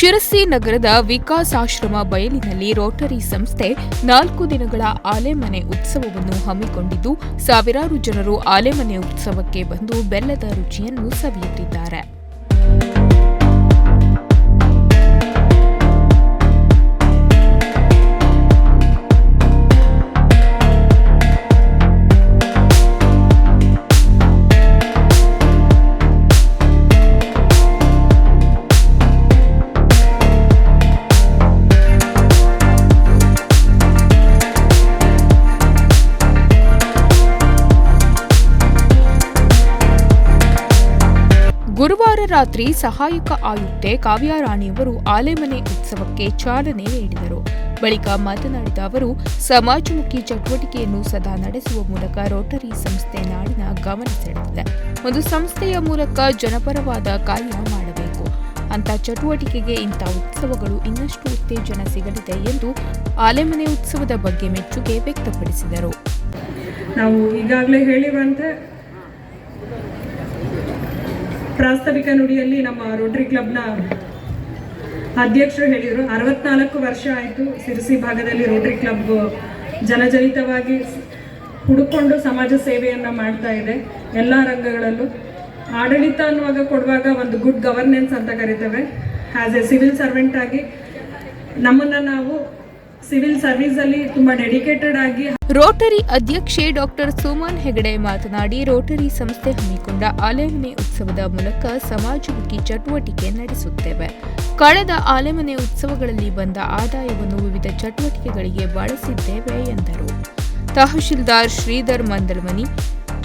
ಶಿರಸಿ ನಗರದ ವಿಕಾಸಾಶ್ರಮ ಬಯಲಿನಲ್ಲಿ ರೋಟರಿ ಸಂಸ್ಥೆ ನಾಲ್ಕು ದಿನಗಳ ಆಲೆಮನೆ ಉತ್ಸವವನ್ನು ಹಮ್ಮಿಕೊಂಡಿದ್ದು, ಸಾವಿರಾರು ಜನರು ಆಲೆಮನೆ ಉತ್ಸವಕ್ಕೆ ಬಂದು ಬೆಲ್ಲದ ರುಚಿಯನ್ನು ಸವಿಯುತ್ತಿದ್ದಾರೆ ಗುರುವಾರ ರಾತ್ರಿ ಸಹಾಯಕ ಆಯುಕ್ತೆ ಕಾವ್ಯಾರಾಣಿಯವರು ಆಲೆಮನೆ ಉತ್ಸವಕ್ಕೆ ಚಾಲನೆ ನೀಡಿದರು. ಬಳಿಕ ಮಾತನಾಡಿದ ಅವರು, ಸಮಾಜಮುಖಿ ಚಟುವಟಿಕೆಯನ್ನು ಸದಾ ನಡೆಸುವ ಮೂಲಕ ರೋಟರಿ ಸಂಸ್ಥೆ ನಾಡಿನ ಗಮನ ಸೆಳೆದಿದೆ. ಒಂದು ಸಂಸ್ಥೆಯ ಮೂಲಕ ಜನಪರವಾದ ಕಾರ್ಯ ಮಾಡಬೇಕು. ಅಂತ ಚಟುವಟಿಕೆಗೆ ಇಂಥ ಉತ್ಸವಗಳು ಇನ್ನಷ್ಟು ಉತ್ತೇಜನ ಸಿಗಲಿದೆ ಎಂದು ಆಲೆಮನೆ ಉತ್ಸವದ ಬಗ್ಗೆ ಮೆಚ್ಚುಗೆ ವ್ಯಕ್ತಪಡಿಸಿದರು. ನಾವು ಈಗಾಗಲೇ ಹೇಳಿರುವಂತೆ ಪ್ರಾಸ್ತಾವಿಕ ನುಡಿಯಲ್ಲಿ ನಮ್ಮ ರೋಟರಿ ಕ್ಲಬ್ನ ಅಧ್ಯಕ್ಷರು ಹೇಳಿದರು. ಅರವತ್ನಾಲ್ಕು ವರ್ಷ ಆಯಿತು ಸಿರಿಸಿ ಭಾಗದಲ್ಲಿ ರೋಟರಿ ಕ್ಲಬ್ ಜನಜನಿತವಾಗಿ ಹುಡುಕೊಂಡು ಸಮಾಜ ಸೇವೆಯನ್ನು ಮಾಡ್ತಾ ಇದೆ. ಎಲ್ಲ ರಂಗಗಳಲ್ಲೂ. ಆಡಳಿತ ಅನ್ನುವಾಗ ಕೊಡುವಾಗ ಒಂದು ಗುಡ್ ಗವರ್ನೆನ್ಸ್ ಅಂತ ಕರಿತೇವೆ. ಆ್ಯಸ್ ಎ ಸಿವಿಲ್ ಸರ್ವೆಂಟ್ ಆಗಿ ನಮ್ಮನ್ನು ನಾವು ಸಿವಿಲ್ ಸರ್ವಿಸ್ ಅಲ್ಲಿ ತುಂಬಾ ಡೆಡಿಕೇಟೆಡ್ ಆಗಿ ರೋಟರಿ ಅಧ್ಯಕ್ಷೆ ಡಾಕ್ಟರ್ ಸೋಮನ್ ಹೆಗಡೆ ಮಾತನಾಡಿ, ರೋಟರಿ ಸಂಸ್ಥೆ ಹಮ್ಮಿಕೊಂಡ ಆಲೆಮನೆ ಉತ್ಸವದ ಮೂಲಕ ಸಮಾಜಮುಖಿ ಚಟುವಟಿಕೆ ನಡೆಸುತ್ತೇವೆ. ಕಳೆದ ಆಲೆಮನೆ ಉತ್ಸವಗಳಲ್ಲಿ ಬಂದ ಆದಾಯವನ್ನು ವಿವಿಧ ಚಟುವಟಿಕೆಗಳಿಗೆ ಬಳಸಿದ್ದೇವೆ ಎಂದರು. ತಹಶೀಲ್ದಾರ್ ಶ್ರೀಧರ್ ಮಂದಲ್ಮನಿ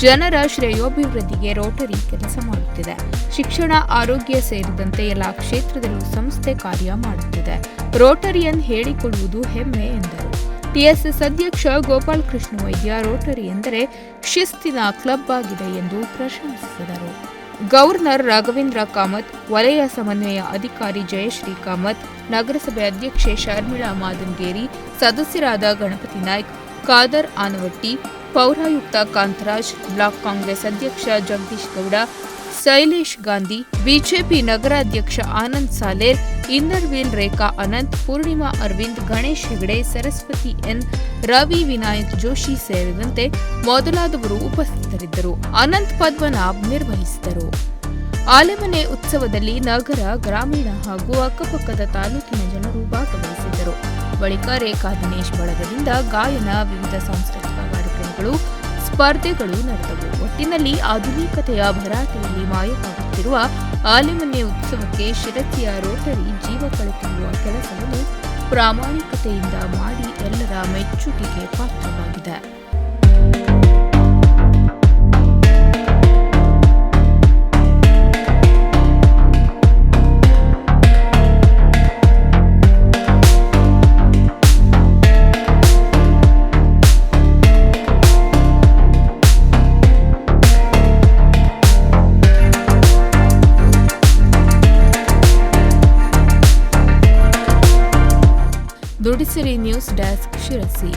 ಜನರ ಶ್ರೇಯೋಭಿವೃದ್ಧಿಗೆ ರೋಟರಿ ಕೆಲಸ ಮಾಡುತ್ತಿದೆ. ಶಿಕ್ಷಣ, ಆರೋಗ್ಯ ಸೇರಿದಂತೆ ಎಲ್ಲ ಕ್ಷೇತ್ರದಲ್ಲೂ ಸಂಸ್ಥೆ ಕಾರ್ಯ ಮಾಡುತ್ತಿದೆ. ರೋಟರಿಯನ್ ಹೇಳಿಕೊಳ್ಳುವುದು ಹೆಮ್ಮೆ ಎಂದರು. ಟಿಎಸ್ಎಸ್ ಅಧ್ಯಕ್ಷ ಗೋಪಾಲ್ ಕೃಷ್ಣ ವೈದ್ಯ ರೋಟರಿ ಎಂದರೆ ಶಿಸ್ತಿನ ಕ್ಲಬ್ ಆಗಿದೆ ಎಂದು ಪ್ರಶಂಸಿಸಿದರು. ಗವರ್ನರ್ ರಾಘವೇಂದ್ರ ಕಾಮತ್, ವಲಯ ಸಮನ್ವಯ ಅಧಿಕಾರಿ ಜಯಶ್ರೀ ಕಾಮತ್, ನಗರಸಭೆ ಅಧ್ಯಕ್ಷೆ ಶರ್ಮಿಳಾ ಮಾದನ್ಗೇರಿ, ಸದಸ್ಯರಾದ ಗಣಪತಿ ನಾಯ್ಕ್, ಖಾದರ್ ಆನವಟ್ಟಿ ಪೌರಾಯುಕ್ತ ಕಾಂತರಾಜ್, ಬ್ಲಾಕ್ ಕಾಂಗ್ರೆಸ್ ಅಧ್ಯಕ್ಷ Jagadish Gowda, Shailesh Gandhi, BJP ನಗರಾಧ್ಯಕ್ಷ Anand Saler, inner wheel Rekha Ananth, Purnima Arvind, Ganesh Hegde, Saraswati N, Ravi Vinayak Joshi ಸೇರಿದಂತೆ ಮೊದಲಾದವರು ಉಪಸ್ಥಿತರಿದ್ದರು. ಅನಂತ್ ಪದ್ಮನಾಭ್ ನಿರ್ವಹಿಸಿದರು. ಆಲೆಮನೆ ಉತ್ಸವದಲ್ಲಿ ನಗರ, ಗ್ರಾಮೀಣ ಹಾಗೂ ಅಕ್ಕಪಕ್ಕದ ತಾಲೂಕಿನ ಜನರು ಭಾಗವಹಿಸಿದ್ದರು. ಬಳಿಕ ರೇಖಾ ದಿನೇಶ್ ಬಳಗದಿಂದ ಗಾಯನ ವಿವಿಧ ಸಾಂಸ್ಕೃತಿಕ ಕಾರ್ಯಕ್ರಮಗಳು ಸ್ಪರ್ಧೆಗಳು ನಡೆದವು. ಒಟ್ಟಿನಲ್ಲಿ ಆಧುನಿಕತೆಯ ಭರಾಟೆಯಲ್ಲಿ ಮಾಯವಾಗುತ್ತಿರುವ ಆಲಿಮನೆ ಉತ್ಸವಕ್ಕೆ ಶಿರಸಿಯ ರೋಟರಿ ಜೀವ ಕಳೆದಿರುವ ಕೆಲಸವನ್ನು ಪ್ರಾಮಾಣಿಕತೆಯಿಂದ ಮಾಡಿ ಎಲ್ಲರ ಮೆಚ್ಚುಗೆಗೆ ಪಾತ್ರವಾಗಿದೆ. ജുഡിഷ്യറി ന്യൂസ് ഡെസ്ക് ഷിറസി